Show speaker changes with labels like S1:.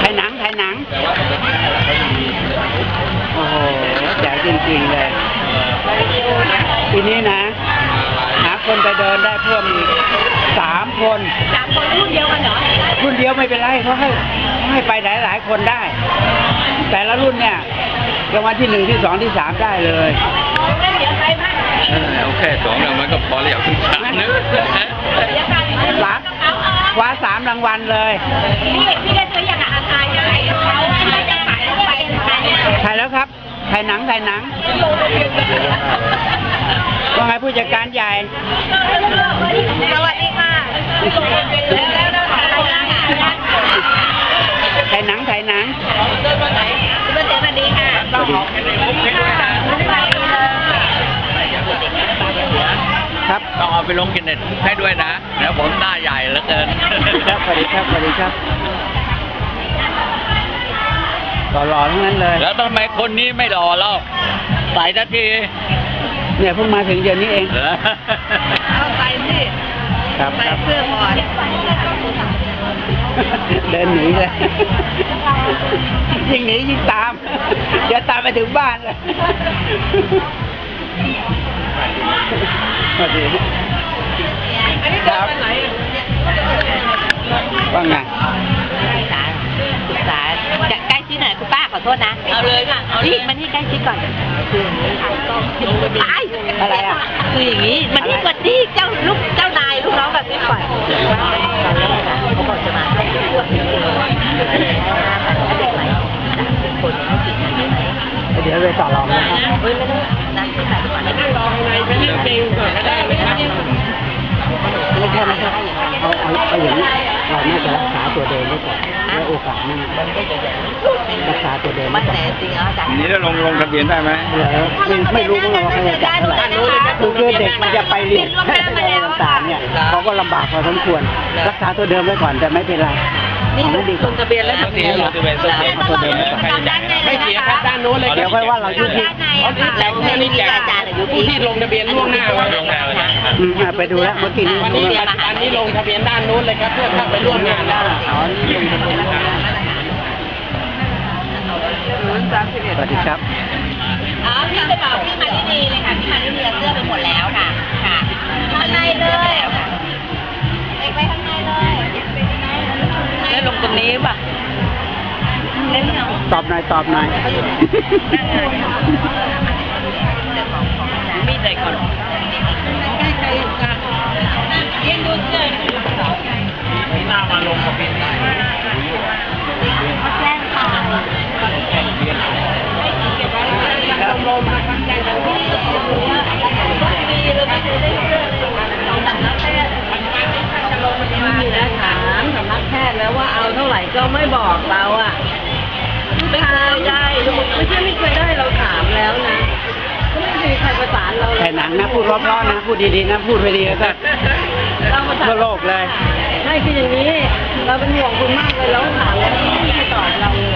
S1: ถ่ายหนังถ่ายหนัง โอ้โหแจ๋วจริงๆเลยทีนี้นะ หาคนไปเดินได้เพิ่มอีกสามคน
S2: สามคนรุ่นเดียวกันเหรอ
S1: รุ่นเดียวไม่เป็นไรเขาให้เขาให้ไปหลายหลายๆคนได้ แต่ละรุ่นเนี่ยรางวัลที่หนึ่งที่สองที่สามได้เลย
S2: เลย
S3: พี่พี่
S2: ได้ซื้ออย่างอาคารยังไงเขาไม่จะขายแล้วไปขายเนี่ย
S1: ถ่ายแล้วครับถ่ายหนังถ่ายหนังว่าไงผู้จัดการใหญ่
S2: สวัสดีค่ะแล้วเราขายอะไรนะ
S1: ถ่ายหนังถ่ายหนัง
S2: สวัสดีค่ะ
S3: ต้องออกในมุกให้ด้วยนะครับต้องเอาไปลงกินเน็ตให้ด้วยนะเดี๋ยวผมหน้าใหญ่เหลือเกิน
S1: ครับ สวัสดีครับ สวัสดีครับหล่อๆทั้งนั้นเลย
S3: แล้วทำไมคนนี้ไม่รอเล่าใส่ทันที
S1: เนี่ยเพิ่งมาถึงเดือนนี้เอง
S3: เหรอ
S2: เอาไปสิ
S1: ครับ
S2: ใส่
S1: ครับ
S2: เสื้อก่อน
S1: เดินหนีเลย ยิ่งหนียิ่งตาม เดี๋ยวตามไปถึงบ้านเลยสวัสดี
S2: อันนี้เดินไปไหน โทษนะ เอาเลยค่ะ เอาเลยมันที่ใกล้ชิดก่อนคืออย่างนี้ค่ะต้องตาย
S1: อะไรอะ
S2: คืออย่างนี้ มันที่กว่าที่เจ้าลูกเจ้านายลูกน้องแบบนี้ก่อนตอนแรกนะเขาบอกจะมาให้ตรวจเด็กใหม่คนเขาติดใช่ไหม
S1: เดี๋ยวไปต่อรองนะครับ
S2: เฮ้ยไม่ต้องนะไม่ใส่ก่อนไม่ต้องรออะไรไม่ต้องเก่งก่อนก็ได้ไม่ต้อง
S1: ไม่ใช่ไม่ใช่เอาเอาเอาอย่างนี้เราน่าจะรักษาตัวเดิมไว้ก่อนแล้วโอกาสหนั้น รักษาตัวเดิม
S2: มั
S1: ไว้
S2: น
S1: ก่อน
S2: แต่จริงแล้วจ้ะ
S3: อันนี้จะลงลงทะเบียนได้ไหม
S1: เหรอไม่ไม่รู้ว่าเขาจะจ่ายเท่าไหร่คือคือเด็กมันจะไปเรียนอะไรต่างๆเนี่ยเขาก็ลำบากพอสมควรรักษาตัวเดิมไว้ก่อนแต่ไม่เป็นไร
S2: นี่
S1: เอา
S2: ล
S1: ให้ดี
S2: ง
S1: ก่อน
S2: ทะเบียนแล้ว
S3: บางทีเราจะเป็นตัวเอง
S1: เอาตัวเดิมไว้ก่อน
S3: ไม่เสียค่าด้านโน้นเลย
S1: เดี๋ยวค่อยว่าเรายุติ
S2: แล้วไม่มีอาจารย์อยู่ที่
S3: ลงทะเบียนล่วงหน้าไว้ล่วงหน้าไว้นะ
S1: อืมอะไปดูแล้วเมื่อกี้นี้
S2: วันนี้เรียน
S3: อันนี้ลงทะเบียนด้านโน้นเลยครับเพื่อเข้าไปร่วมงานได้
S1: อ๋อนี่ลงทะเบียน แล้วสวัสดีครับ
S2: อ๋อพี่ไปบอกพี่มาที่นี่เลยค่ะพี่มาที่นี่เสื้อไปหมดแล้วค่ะค่ะข้างในเลยเล็กไปข้างในเลยได้ลงตรงนี้ป่ะเล่นเนาะ
S1: ตอบหน่อยตอบหน่อยา
S3: น
S2: เราแต่
S1: หนังนะพูดเพราะๆนะพูดดีๆนะพูดไปดีแล้วก็
S2: เรามาถา
S1: ทั่วโลกเลย
S2: ไม่คืออย่างนี้ เราเป็นห่วงคุณมากเลยเราถามแล้วที่ไม่ตอบเราเลย